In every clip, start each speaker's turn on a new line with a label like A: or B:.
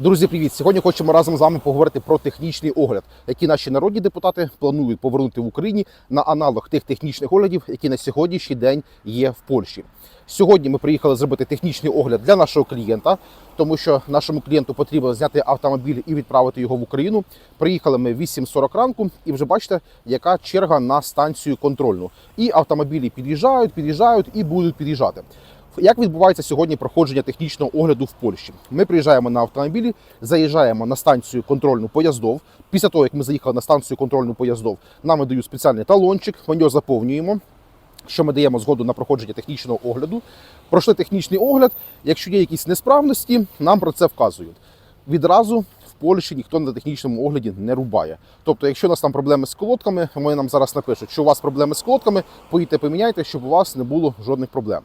A: Друзі, привіт! Сьогодні хочемо разом з вами поговорити про технічний огляд, який наші народні депутати планують повернути в Україні на аналог тих технічних оглядів, які на сьогоднішній день є в Польщі. Сьогодні ми приїхали зробити технічний огляд для нашого клієнта, тому що нашому клієнту потрібно зняти автомобіль і відправити його в Україну. Приїхали ми 8.40 ранку, і вже бачите, яка черга на станцію контрольну. І автомобілі під'їжджають, під'їжджають і будуть під'їжджати. Як відбувається сьогодні проходження технічного огляду в Польщі? Ми приїжджаємо на автомобілі, заїжджаємо на станцію контрольну поїздов. Після того, як ми заїхали на станцію контрольну поїздов, нам дають спеціальний талончик, ми його заповнюємо. Що ми даємо згоду на проходження технічного огляду. Пройшли технічний огляд. Якщо є якісь несправності, нам про це вказують. Відразу в Польщі ніхто на технічному огляді не рубає. Тобто, якщо у нас там проблеми з колодками, вони нам зараз напишуть, що у вас проблеми з колодками, поїдьте поміняйте, щоб у вас не було жодних проблем.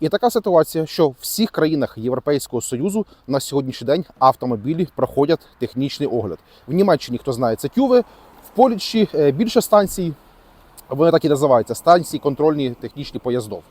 A: І така ситуація, що в всіх країнах Європейського Союзу на сьогоднішній день автомобілі проходять технічний огляд. В Німеччині, хто знає, це тюви, в Польщі е, більше станцій, вони так і називаються станції контрольні технічні поїздов.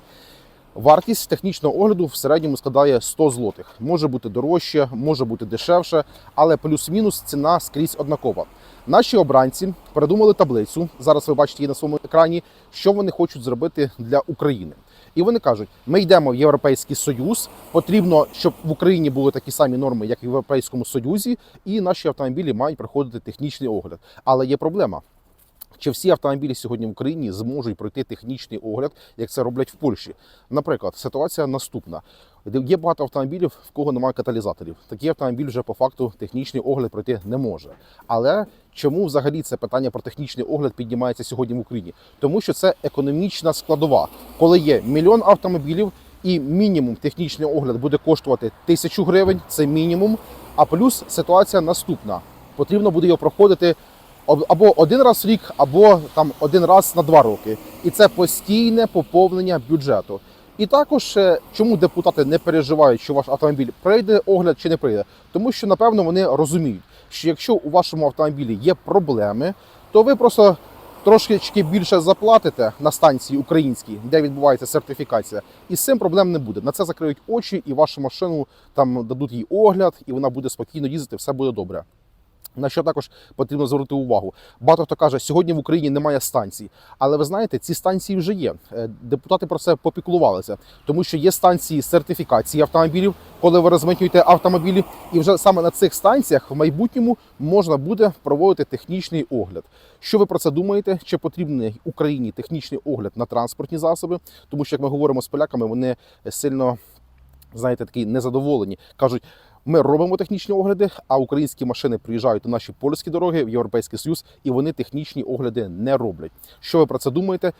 A: Вартість технічного огляду в середньому складає 100 злотих. Може бути дорожче, може бути дешевше, але плюс-мінус ціна скрізь однакова. Наші обранці придумали таблицю. Зараз ви бачите її на своєму екрані, що вони хочуть зробити для України. І вони кажуть: ми йдемо в Європейський Союз. Потрібно, щоб в Україні були такі самі норми, як в Європейському Союзі, і наші автомобілі мають проходити технічний огляд. Але є проблема. Чи всі автомобілі сьогодні в Україні зможуть пройти технічний огляд, як це роблять в Польщі? Наприклад, ситуація наступна: є багато автомобілів, в кого немає каталізаторів. Такий автомобіль вже по факту технічний огляд пройти не може. Але чому взагалі це питання про технічний огляд піднімається сьогодні в Україні? Тому що це економічна складова, коли є мільйон автомобілів. І мінімум технічний огляд буде коштувати тисячу гривень, це мінімум. А плюс ситуація наступна: потрібно буде його проходити або один раз в рік, або там один раз на два роки. І це постійне поповнення бюджету. І також е, чому депутати не переживають, що ваш автомобіль прийде огляд чи не прийде, тому що напевно вони розуміють, що якщо у вашому автомобілі є проблеми, то ви просто трошечки більше заплатите на станції українській, де відбувається сертифікація, і з цим проблем не буде. На це закриють очі, і вашу машину там дадуть їй огляд, і вона буде спокійно їздити, все буде добре. На що також потрібно звернути увагу. Багато хто каже, сьогодні в Україні немає станцій. Але ви знаєте, ці станції вже є. Е, Депутати про це попіклувалися, тому що є станції сертифікації автомобілів, коли ви розмитнюєте автомобілі, і вже саме на цих станціях в майбутньому можна буде проводити технічний огляд. Що ви про це думаєте? Чи потрібний Україні технічний огляд на транспортні засоби? Тому що як ми говоримо з поляками, вони сильно знаєте, такі незадоволені. кажуть. Ми робимо технічні огляди, а українські машини приїжджають на наші польські дороги в Європейський Союз, і вони технічні огляди не роблять. Що ви про це думаєте?